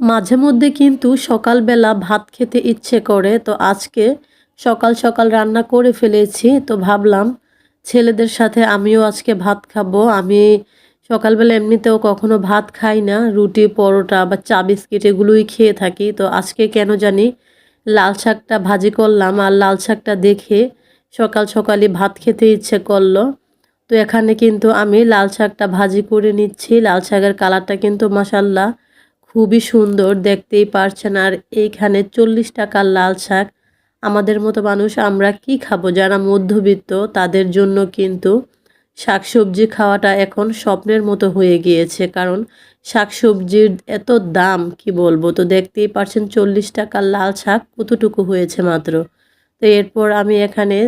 মাঝে মধ্যে কিন্তু সকালবেলা ভাত খেতে ইচ্ছে করে, তো আজকে সকাল সকাল রান্না করে ফেলেছি, তো ভাবলাম ছেলেদের সাথে আমিও আজকে ভাত খাব। আমি সকালবেলা এমনিতেও কখনো ভাত খাই না, রুটি, পরোটা বা চা বিস্কিট এগুলোই খেয়ে থাকি, তো আজকে কেন জানি লাল শাকটা ভাজি করলাম, আর লাল শাকটা দেখে সকাল সকালই ভাত খেতে ইচ্ছে করল। তো এখানে কিন্তু আমি লাল শাকটা ভাজি করে নিচ্ছি, লাল শাকের কালারটা কিন্তু মাসাল্লাহ খুবই সুন্দর, দেখতেই পারছেন। আর এইখানে চল্লিশ টাকার লাল শাক। আমাদের মতো মানুষ আমরা কি খাব? যারা মধ্যবিত্ত, তাদের জন্য কিন্তু শাকসবজি খাওয়াটা এখন স্বপ্নের মতো হয়ে গিয়েছে। কারণ শাকসবজির এত দাম, কি বলব? তো দেখতেই পারছেন চল্লিশ টাকার লাল শাক কতটুকু হয়েছে মাত্র। তো এরপর আমি এখানে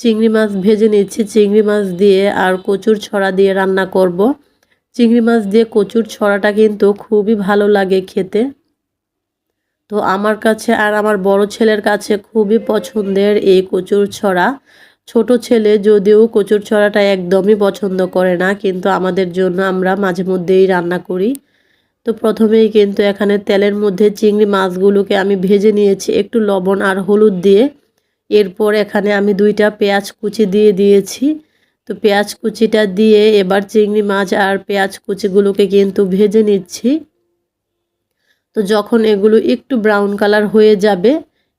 চিংড়ি মাছ ভেজে নিচ্ছি। চিংড়ি মাছ দিয়ে আর কচুর ছড়া দিয়ে রান্না করব। চিংড়ি মাছ দিয়ে কচুর ছড়াটা কিন্তু খুবই ভালো লাগে খেতে। তো আমার কাছে আর আমার বড় ছেলের কাছে খুবই পছন্দের এই কচুর ছড়া। ছোট ছেলে যদিও কচুর ছড়াটা একদমই পছন্দ করে না, কিন্তু আমাদের জন্য আমরা মাঝে মধ্যেই রান্না করি। তো প্রথমেই কিন্তু এখানে তেলের মধ্যে চিংড়ি মাছগুলোকে আমি ভেজে নিয়েছি একটু লবণ আর হলুদ দিয়ে। এরপর এখানে আমি দুইটা পেঁয়াজ কুচি দিয়ে দিয়েছি। তো পেঁয়াজ কুচিটা দিয়ে এবার চিংড়ি মাছ আর পেঁয়াজ কুচিগুলোকে কিন্তু ভেজে নিচ্ছি। তো যখন এগুলো একটু ব্রাউন কালার হয়ে যাবে,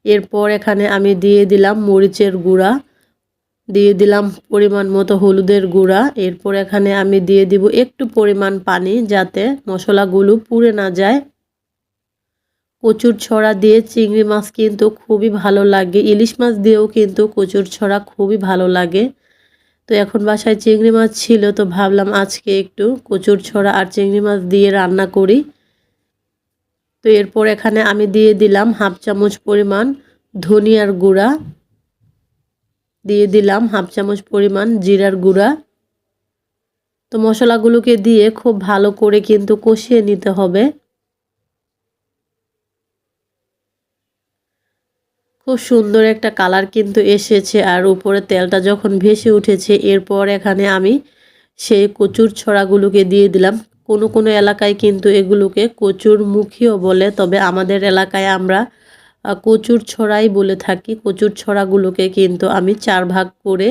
এরপর এখানে আমি দিয়ে দিলাম মরিচের গুঁড়া। দিয়ে দিলাম পরিমাণ মতো হলুদের গুঁড়া। এরপর এখানে আমি দিয়ে দিব একটু পরিমাণ পানি যাতে মশলাগুলো পুড়ে না যায়। কচুর ছড়া দিয়ে চিংড়ি মাছ কিন্তু খুবই ভালো লাগে। ইলিশ মাছ দিয়েও কিন্তু কচুর ছড়া খুবই ভালো লাগে। তো এখন বাসায় চিংড়ি মাছ ছিল, তো ভাবলাম আজকে একটু কচুর ছড়া আর চিংড়ি মাছ দিয়ে রান্না করি। তো এরপর এখানে আমি দিয়ে দিলাম হাফ চামচ পরিমাণ ধনিয়ার গুঁড়া। দিয়ে দিলাম হাফ চামচ পরিমাণ জিরার গুঁড়া। তো মশলাগুলোকে দিয়ে খুব ভালো করে কিন্তু কষিয়ে নিতে হবে। খুব সুন্দর একটা কালার কিন্তু এসেছে আর উপরে তেলটা যখন ভেসে উঠেছে, এরপর এখানে আমি সেই কচুর ছড়াগুলোকে দিয়ে দিলাম। কোনো কোনো এলাকায় কিন্তু এগুলোকে কচুর মুখীও বলে, তবে আমাদের এলাকায় আমরা কচুর ছড়াই বলে থাকি। কচুর ছড়াগুলোকে কিন্তু আমি চার ভাগ করে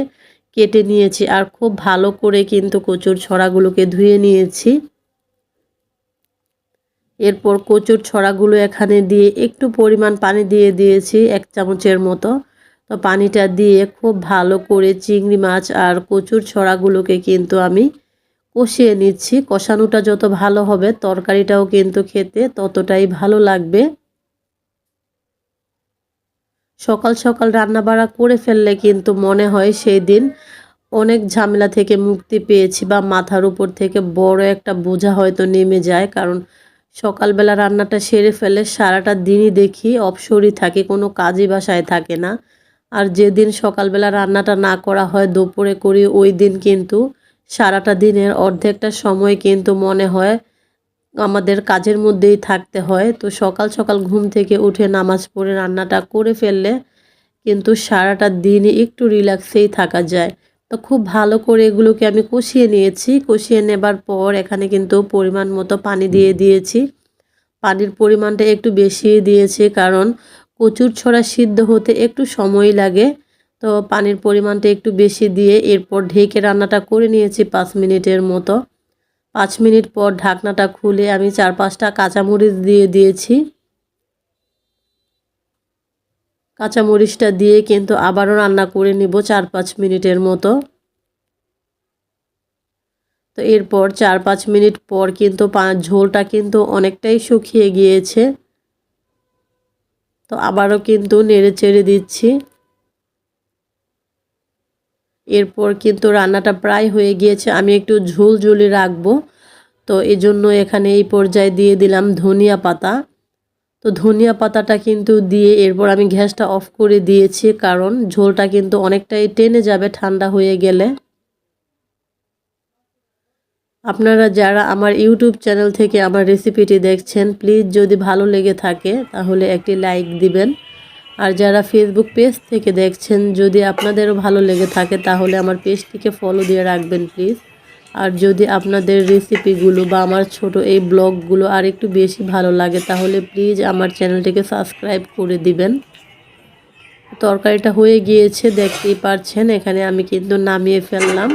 কেটে নিয়েছি আর খুব ভালো করে কিন্তু কচুর ছড়াগুলোকে ধুয়ে নিয়েছি। এরপর কচুর ছড়াগুলো এখানে দিয়ে একটু পরিমাণ পানি দিয়ে দিয়েছি, এক চামচের মতো। তো পানিটা দিয়ে খুব ভালো করে চিংড়ি মাছ আর কচুর ছড়াগুলোকে কিন্তু আমি কষিয়ে নিচ্ছি। কষানোটা যত ভালো হবে, তরকারিটাও কিন্তু খেতে ততটাই ভালো লাগবে। সকাল সকাল রান্নাবাড়া করে ফেললে কিন্তু মনে হয় সেই দিন অনেক ঝামেলা থেকে মুক্তি পেয়েছি বা মাথার উপর থেকে বড় একটা বোঝা হয়তো নেমে যায়, কারণ সকালবেলা রান্নাটা সেরে ফেলে সারাটা দিনই দেখি অপসরই থাকে, কোনো কাজই বাসায় থাকে না। আর যেদিন সকালবেলা রান্নাটা না করা হয়, দুপুরে করি, ওই দিন কিন্তু সারাটা দিনের অর্ধেকটা সময় কিন্তু মনে হয় আমাদের কাজের মধ্যেই থাকতে হয়। তো সকাল সকাল ঘুম থেকে উঠে নামাজ পড়ে রান্নাটা করে ফেললে কিন্তু সারাটা দিনই একটু রিল্যাক্সেই থাকা যায়। তো খুব ভালো করে এগুলোকে আমি কষিয়ে নিয়েছি। কষিয়ে নেবার পর এখানে কিন্তু পরিমাণ মতো পানি দিয়ে দিয়েছি। পানির পরিমাণটা একটু বেশি দিয়েছি কারণ কচুর ছড়া সিদ্ধ হতে একটু সময় লাগে। তো পানির পরিমাণটা একটু বেশি দিয়ে এরপর ঢেকে রান্নাটা করে নিয়েছি পাঁচ মিনিটের মতো। পাঁচ মিনিট পর ঢাকনাটা খুলে আমি চার পাঁচটা কাঁচামরিচ দিয়ে দিয়েছি। কাঁচামরিচটা দিয়ে কিন্তু আবারও রান্না করে নিব চার পাঁচ মিনিটের মতো। তো এরপর চার পাঁচ মিনিট পর কিন্তু ঝোলটা কিন্তু অনেকটাই শুকিয়ে গিয়েছে। তো আবারও কিন্তু নেড়ে চেড়ে দিচ্ছি। এরপর কিন্তু রান্নাটা প্রায় হয়ে গিয়েছে, আমি একটু ঝোল ঝুলি রাখব। তো এই জন্য এখানে এই পর্যায়ে দিয়ে দিলাম ধনিয়া পাতা। তো ধনিয়া পাতাটা কিন্তু দিয়ে এরপর আমি গ্যাসটা অফ করে দিয়েছি, কারণ ঝোলটা কিন্তু অনেকটাই টেনে যাবে ঠান্ডা হয়ে গেলে। আপনারা যারা আমার ইউটিউব চ্যানেল থেকে আমার রেসিপিটি দেখছেন, প্লিজ যদি ভালো লেগে থাকে, তাহলে একটি লাইক দিবেন। আর যারা ফেসবুক পেজ থেকে দেখছেন, যদি আপনাদেরও ভালো লেগে থাকে, তাহলে আমার পেজটিকে ফলো দিয়ে রাখবেন, প্লিজ। আর যদি আপনাদের রেসিপিগুলো বা আমার ছোট এই ব্লগগুলো আর একটু বেশি ভালো লাগে, তাহলে প্লিজ আমার চ্যানেলটিকে সাবস্ক্রাইব করে দিবেন। তরকারিটা হয়ে গিয়েছে, দেখতেই পারছেন, এখানে আমি কিন্তু নামিয়ে ফেললাম।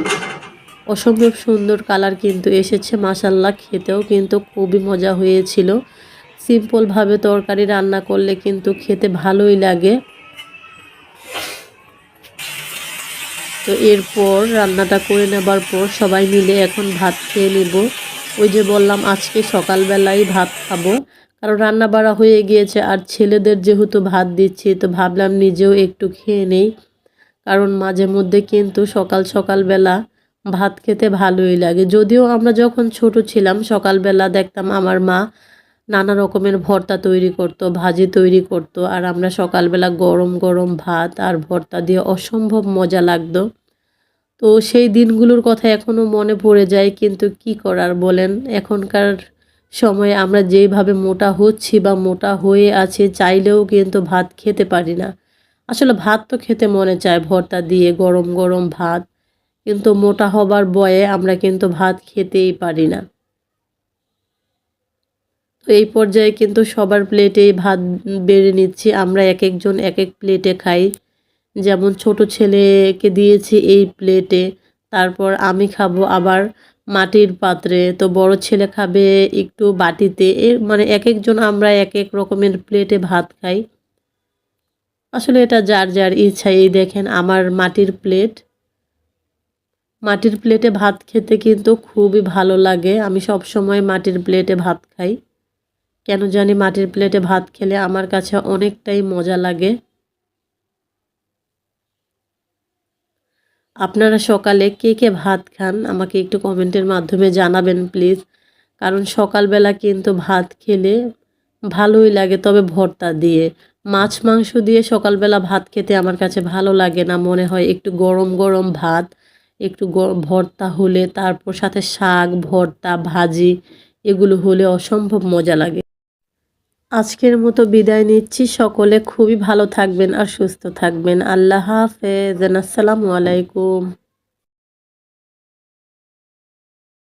অসম্ভব সুন্দর কালার কিন্তু এসেছে মাসাল্লাহ খেতেও কিন্তু খুবই মজা হয়েছিল। সিম্পলভাবে তরকারি রান্না করলে কিন্তু খেতে ভালোই লাগে। তো এরপর রান্নাটা করে নেবার পর সবাই মিলে এখন ভাত খেয়ে নেব। ওই যে বললাম, আজকে সকালবেলায় ভাত খাব। কারণ রান্না বাড়া হয়ে গিয়েছে, আর ছেলেদের যেহেতু ভাত দিচ্ছি, তো ভাবলাম নিজেও একটু খেয়ে নেই। কারণ মাঝে মধ্যে কিন্তু সকাল সকালবেলা ভাত খেতে ভালোই লাগে। যদিও আমরা যখন ছোট ছিলাম, সকালবেলা দেখতাম আমার মা নানা রকমের ভর্তা তৈরি করত, ভাজি তৈরি করত, আর আমরা সকালবেলা গরম গরম ভাত আর ভর্তা দিয়ে অসম্ভব মজা লাগতো। তো সেই দিনগুলোর কথা এখনও মনে পড়ে যায়, কিন্তু কি করার বলেন? এখনকার সময়ে আমরা যেইভাবে মোটা হচ্ছি বা মোটা হয়ে আছে, চাইলেও কিন্তু ভাত খেতে পারি না। আসলে ভাত তো খেতে মনে চায়, ভর্তা দিয়ে গরম গরম ভাত। কিন্তু মোটা হবার বয়ে আমরা কিন্তু ভাত খেতেই পারি না। তো এই পর্যায়ে কিন্তু সবার প্লেটেই ভাত বেড়ে নিচ্ছি। আমরা এক একজন এক এক প্লেটে খাই। যেমন ছোট ছেলেকে দিয়েছি এই প্লেটে, তারপর আমি খাব আবার মাটির পাত্রে। তো বড় ছেলে খাবে একটু বাটিতে। এর মানে এক একজন আমরা এক এক রকমের প্লেটে ভাত খাই। আসলে এটা যার যার ইচ্ছা এই দেখেন আমার মাটির প্লেট। মাটির প্লেটে ভাত খেতে কিন্তু খুবই ভালো লাগে। আমি সব সময় মাটির প্লেটে ভাত খাই। কেন জানি মাটির প্লেটে ভাত খেলে আমার কাছে অনেকটাই মজা লাগে। আপনারা সকালে কে কে ভাত খান আমাকে একটু কমেন্টের মাধ্যমে জানাবেন প্লিজ কারণ সকালবেলা কিন্তু ভাত খেলে ভালোই লাগে, তবে ভর্তা দিয়ে। মাছ, মাংস দিয়ে সকালবেলা ভাত খেতে আমার কাছে ভালো লাগে না, মনে হয় একটু গরম গরম ভাত, একটু ভর্তা হলে, তারপর সাথে শাক, ভর্তা, ভাজি, এগুলো হলে অসম্ভব মজা লাগে। আজকের মতো বিদায় নিচ্ছি। সকলে খুবই ভালো থাকবেন আর সুস্থ থাকবেন। আল্লাহ হাফেজ। আসসালামু আলাইকুম।